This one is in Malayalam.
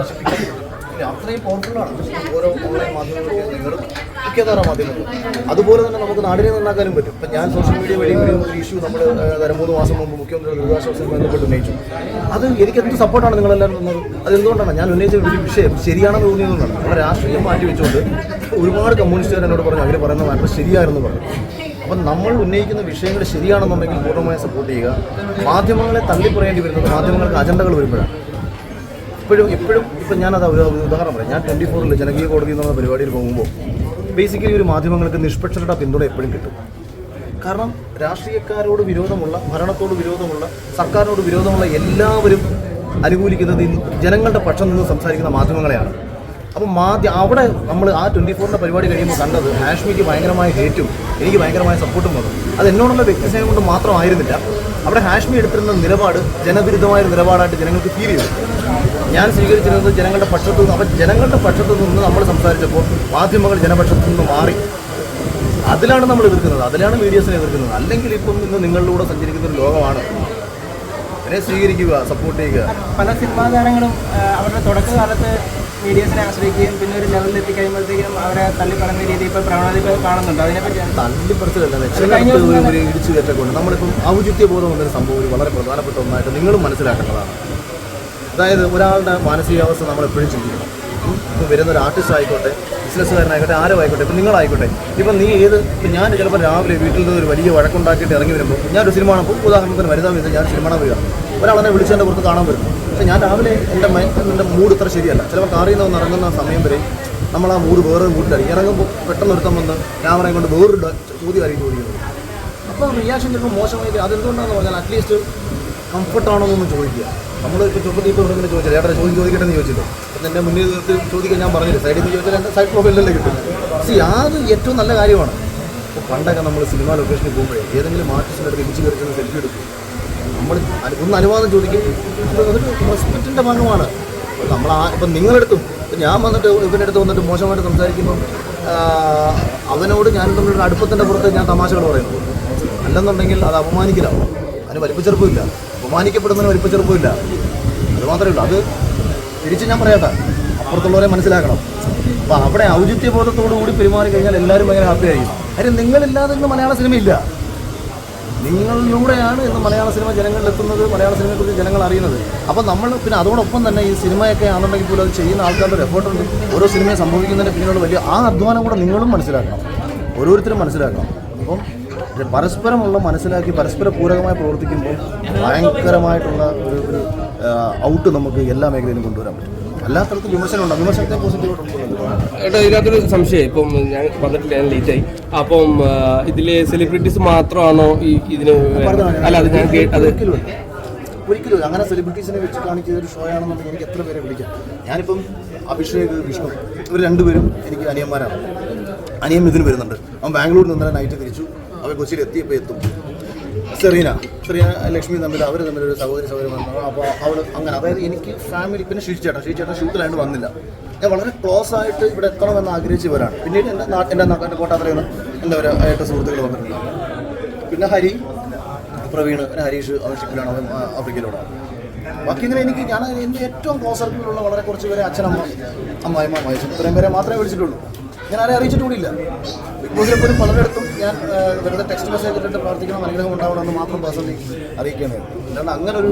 നശിപ്പിക്കുന്നത് ഇല്ല, അത്രയും പവർഫുള്ളാണ് ഓരോ ഓൺലൈൻ മാധ്യമങ്ങളും നിങ്ങളും മുഖ്യധാര മാധ്യമങ്ങളും. അതുപോലെ തന്നെ നമുക്ക് നാടിനെ നന്നാക്കാനും പറ്റും. ഇപ്പം ഞാൻ സോഷ്യൽ മീഡിയ വഴി ഒരു ഇഷ്യൂ നമ്മൾ തരം മൂന്ന് മാസം മുമ്പ് മുഖ്യമന്ത്രി ദുരിതാശ്വാസം ബന്ധപ്പെട്ട് ഉന്നയിച്ചു. അത് എനിക്ക് എന്ത് സപ്പോർട്ടാണ് നിങ്ങളെല്ലാവരും തന്നത് അതെന്തുകൊണ്ടാണ്? ഞാൻ ഉന്നയിച്ച ഒരു വിഷയം ശരിയാണെന്ന് തോന്നിയതുകൊണ്ടാണ്. നമ്മുടെ രാഷ്ട്രീയം മാറ്റി വെച്ചുകൊണ്ട് ഒരുപാട് കമ്മ്യൂണിസ്റ്റുകാർ എന്നോട് പറഞ്ഞു. അവർ പറയുന്ന മാറ്റം ശരിയായിരുന്നു പറഞ്ഞു. അപ്പം നമ്മൾ ഉന്നയിക്കുന്ന വിഷയങ്ങൾ ശരിയാണെന്നുണ്ടെങ്കിൽ പൂർണമായി സപ്പോർട്ട് ചെയ്യുക. മാധ്യമങ്ങളെ തള്ളിപ്പറയേണ്ടി വരുന്നത് മാധ്യമങ്ങൾക്ക് അജണ്ടകൾ വരുമ്പോഴാണ്. ഇപ്പോഴും ഇപ്പോഴും ഇപ്പം ഞാനത് ഒരു ഉദാഹരണം പറയാം. ഞാൻ ട്വന്റി ഫോറിൽ ജനകീയ കോടതി എന്നുള്ള പരിപാടിയിൽ പോകുമ്പോൾ ബേസിക്കലി ഒരു മാധ്യമങ്ങൾക്ക് നിഷ്പക്ഷരുടെ പിന്തുണ എപ്പോഴും കിട്ടും. കാരണം രാഷ്ട്രീയക്കാരോട് വിരോധമുള്ള ഭരണത്തോട് വിരോധമുള്ള സർക്കാരിനോട് വിരോധമുള്ള എല്ലാവരും അനുകൂലിക്കുന്നത് ജനങ്ങളുടെ പക്ഷം നിന്ന് സംസാരിക്കുന്ന മാധ്യമങ്ങളെയാണ്. അപ്പം മാധ്യ അവിടെ നമ്മൾ ആ ട്വന്റി ഫോറിന്റെ പരിപാടി കഴിയുമ്പോൾ കണ്ടത് ഹാഷ്മിക്ക് ഭയങ്കരമായ ഹേറ്റും എനിക്ക് ഭയങ്കരമായ സപ്പോർട്ടും വന്നു. അത് എന്നോടുള്ള വ്യക്തിസ്നേഹം കൊണ്ട് മാത്രമായിരുന്നില്ല അവിടെ ഹാഷ്മി എടുത്തിരുന്ന നിലപാട് ജനവിരുദ്ധമായ നിലപാടായിട്ട് ജനങ്ങൾക്ക് ഫീൽ ചെയ്തു. ഞാൻ സ്വീകരിച്ചിരുന്നത് ജനങ്ങളുടെ പക്ഷത്തു നിന്ന് അപ്പം ജനങ്ങളുടെ പക്ഷത്തു നിന്ന് നമ്മൾ സംസാരിച്ചപ്പോൾ മാധ്യമങ്ങൾ ജനപക്ഷത്തു നിന്ന് മാറി. അതിലാണ് നമ്മൾ എതിർക്കുന്നത്. അതിലാണ് മീഡിയസിനെ എതിർക്കുന്നത്. അല്ലെങ്കിൽ ഇപ്പം ഇന്ന് നിങ്ങളിലൂടെ സഞ്ചരിക്കുന്ന ഒരു ലോകമാണ്. അതിനെ സ്വീകരിക്കുക സപ്പോർട്ട് ചെയ്യുക. പല സിനിമാ താരങ്ങളും അവരുടെ തുടക്കകാലത്ത് മീഡിയസിനെ ആശ്രയിക്കുകയും പിന്നെ ഒരു ലെവലിൽ എത്തിക്കഴിയുമ്പോഴത്തേക്കും അവരെ തള്ളി പറയുന്ന രീതി ഇപ്പോൾ പ്രവണതകൾ കാണുന്നുണ്ട് അതിനെപ്പറ്റി തള്ളിപ്പറിച്ചതല്ല ചിലയിടത്ത് ഒരു ഇടിച്ചു കയറ്റൊക്കെ ഉണ്ട് നമ്മളിപ്പം ഔചിത്യ ബോധം എന്നൊരു സംഭവം ഒരു വളരെ പ്രധാനപ്പെട്ട ഒന്നായിട്ട് നിങ്ങളും മനസ്സിലാക്കേണ്ടതാണ്. അതായത് ഒരാളുടെ മാനസികാവസ്ഥ നമ്മൾ എപ്പോഴും ചിന്തിക്കണം. ഇപ്പോൾ ഇപ്പം വരുന്ന ഒരു ആർട്ടിസ്റ്റ് ആയിക്കോട്ടെ ബിസിനസ്സുകാരനായിക്കോട്ടെ ആരും ആയിക്കോട്ടെ ഇപ്പം നിങ്ങളായിക്കോട്ടെ. ഇപ്പം നീ ഏത് ഇപ്പം ഞാൻ ചിലപ്പോൾ രാവിലെ വീട്ടിൽ നിന്ന് ഒരു വലിയ വഴക്കുണ്ടാക്കിയിട്ട് ഇറങ്ങി വരുമ്പോൾ ഞാനൊരു സിനിമ കാണുമ്പോൾ ഉദാഹരണത്തിന് വരുന്ന വിധം ഞാൻ സിനിമ കാണാൻ വരിക. ഒരാളെന്നെ വിളിച്ചതിന്റെ പുറത്ത് കാണാൻ വരും പക്ഷേ ഞാൻ രാവിലെ എന്റെ എന്റെ മൂഡ് ഇത്ര ശരിയല്ല. ചിലപ്പോൾ കാറിൽ നിന്ന് ഇറങ്ങുന്ന സമയം വരെ നമ്മൾ ആ മൂഡ് വേറൊരു മൂഡിലായിരിക്കും ഇറങ്ങുമ്പോൾ പെട്ടെന്ന് ഒരുത്തം വന്ന് ക്യാമറയും കൊണ്ട് വേറൊരു ചോദ്യം ചോദ്യമായിരിക്കും ചോദിക്കുന്നത്. അപ്പോൾ റിയാക്ഷൻ ചിലപ്പോൾ മോശമായിട്ട് അതെന്തുകൊണ്ടാണെന്ന് പറഞ്ഞാൽ അറ്റ്ലീസ്റ്റ് കംഫർട്ടാണോ എന്നൊന്ന് ചോദിക്കുക. നമ്മൾ ചെറുപ്പത്തിൽ ഇപ്പോൾ ഇങ്ങനെ ചോദിച്ചത് ഏട്ടാ ചോദ്യം ചോദിക്കട്ടെ എന്ന് അപ്പം എന്റെ മുന്നിൽ ചോദിക്കാൻ ഞാൻ പറഞ്ഞില്ല? സൈഡിൽ നിന്ന് ചോദിച്ചാൽ എന്റെ സൈഡ് പ്രൊഫൈലല്ലേ കിട്ടും സി അത് ഏറ്റവും നല്ല കാര്യമാണ്. ഇപ്പോൾ പണ്ടൊക്കെ നമ്മൾ സിനിമ ലൊക്കേഷനിൽ പോകുമ്പോഴേ ഏതെങ്കിലും ആർട്ടിസ്റ്റിന്റെ അടുത്ത് ഇടിച്ച് കയറി സെൽഫി എടുക്കും. നമ്മൾ ഒന്ന് അനുവാദം ചോദിക്കും. അത് അതൊരു റെസ്പെക്റ്റിന്റെ ഭാഗമാണ്. നമ്മൾ ആ ഇപ്പം നിങ്ങളെടുത്തും ഞാൻ വന്നിട്ട് ഇവന്റെ അടുത്ത് വന്നിട്ട് മോശമായിട്ട് സംസാരിക്കുമ്പം അവനോട് ഞാൻ തമ്മിലുള്ള അടുപ്പത്തിന്റെ പുറത്ത് ഞാൻ തമാശകൾ പറയുന്നു. അല്ലെന്നുണ്ടെങ്കിൽ അത് അപമാനിക്കലാവും അതിന് വലിപ്പച്ചെറുപ്പമില്ല. അപമാനിക്കപ്പെടുന്നതിന് വലിപ്പച്ചെറുപ്പമില്ല അത് മാത്രമേ ഉള്ളൂ. അത് തിരിച്ച് ഞാൻ പറയട്ടെ അപ്പുറത്തുള്ളവരെ മനസ്സിലാക്കണം. അപ്പോൾ അവിടെ ഔചിത്യബോധത്തോടുകൂടി ബോധത്തോടു കൂടി പെരുമാറി കഴിഞ്ഞാൽ എല്ലാവരും ഭയങ്കര ഹാപ്പി ആയിരിക്കും. കാര്യം നിങ്ങളില്ലാതെ ഇന്ന് മലയാള സിനിമയില്ല നിങ്ങളിലൂടെയാണ് ഇന്ന് മലയാള സിനിമ ജനങ്ങളിലെത്തുന്നത് മലയാള സിനിമയെക്കുറിച്ച് ജനങ്ങൾ അറിയുന്നത്. അപ്പോൾ നമ്മൾ പിന്നെ അതോടൊപ്പം തന്നെ ഈ സിനിമയൊക്കെ ആണെന്നുണ്ടെങ്കിൽ പോലും അത് ചെയ്യുന്ന ആൾക്കാരുടെ ഒരു എഫേർട്ടുണ്ട് ഓരോ സിനിമയെ സംഭവിക്കുന്നതിന് പിന്നിലുള്ള വലിയ ആ അധ്വാനം കൂടെ നിങ്ങളും മനസ്സിലാക്കണം. ഓരോരുത്തരും മനസ്സിലാക്കണം. അപ്പം പരസ്പരമുള്ള മനസ്സിലാക്കി പരസ്പര പൂരകമായി പ്രവർത്തിക്കുമ്പോൾ ഭയങ്കരമായിട്ടുള്ള ഒരു ഒരു ഔട്ട് നമുക്ക് എല്ലാ മേഖലയിലും കൊണ്ടുവരാൻ പറ്റും. അല്ലാത്തടത്ത് വിമർശനമുണ്ട്. വിമർശനത്തെ പോസിറ്റീവായിട്ട് ഉൾക്കൊള്ളുന്നുണ്ട് ഏട്ടാ ഇതിനകത്തൊരു സംശയം ഇപ്പം ഞാൻ വന്നിട്ടില്ല ഞാൻ ലേറ്റ് ആയി. അപ്പം ഇതിലെ സെലിബ്രിറ്റീസ് മാത്രമാണോ ഈ ഇതിന് അല്ല അത് ഞാൻ കേട്ടത് ഒരിക്കലുമില്ല ഒരിക്കലും അങ്ങനെ സെലിബ്രിറ്റീസിനെ വെച്ച് കാണിക്കുന്ന ഒരു ഷോ ആണെന്നുണ്ടെങ്കിൽ എനിക്ക് എത്ര പേരെ വിളിക്കാം? ഞാനിപ്പം അഭിഷേക് വിഷ്ണു ഇവർ രണ്ടുപേരും എനിക്ക് അനിയന്മാരാണ്. അനിയൻ ഇതിന് വരുന്നുണ്ട്. അവൻ ബാംഗ്ലൂരിൽ നിന്ന് നൈറ്റ് തിരിച്ചു. അവൻ കൊച്ചിയിൽ എത്തിയപ്പോൾ എത്തും. സെറീന സെറീന ലക്ഷ്മി തമ്മിൽ അവർ തമ്മിൽ ഒരു സഹോദരി സഹോദരി വന്നു. അപ്പോൾ അവൾ അങ്ങനെ അതായത് എനിക്ക് ഫാമിലി പിന്നെ ഷീറ്റ് ചേട്ടൻ ഷീ ചേട്ടൻ ഷൂട്ടിലായിട്ട് വന്നില്ല. ഞാൻ വളരെ ക്ലോസ് ആയിട്ട് ഇവിടെ എത്തണമെന്ന് ആഗ്രഹിച്ചവരാണ്. പിന്നീട് എന്റെ എന്റെ കോട്ടാത്രയിൽ നിന്ന് എന്റെ ഒരു ആയിട്ട് സുഹൃത്തുക്കൾ വന്നിട്ടുണ്ട് പിന്നെ ഹരി പ്രവീൺ ഹരീഷ് അവൻ ഷിപ്പിലാണ് അവൻ ആ, ആഫ്രിക്കയിലൂടെ. ബാക്കി ഇങ്ങനെ എനിക്ക് ഞാൻ എന്റെ ഏറ്റവും ക്ലോസ് സർക്കിളിലുള്ള വളരെ കുറച്ച് പേരെ അച്ഛനമ്മ അമ്മായിമ്മ മഹേഷ് ഇത്രയും പേരെ മാത്രമേ വിളിച്ചിട്ടുള്ളൂ. ഞാൻ ആരെ അറിയിച്ചിട്ട് കൂടിയില്ല ബിഗ് ബോസിലെ പോലും പലരിടത്തും ഞാൻ ഇവരുടെ ടെക്സ്റ്റ് മെസ്സേജ് ഇട്ടിട്ട് പ്രാർത്ഥിക്കണം അനുഗ്രഹം ഉണ്ടാവണമെന്ന് മാത്രം പേഴ്സണലി അറിയിക്കുന്നത് അല്ലാണ്ട് അങ്ങനെ ഒരു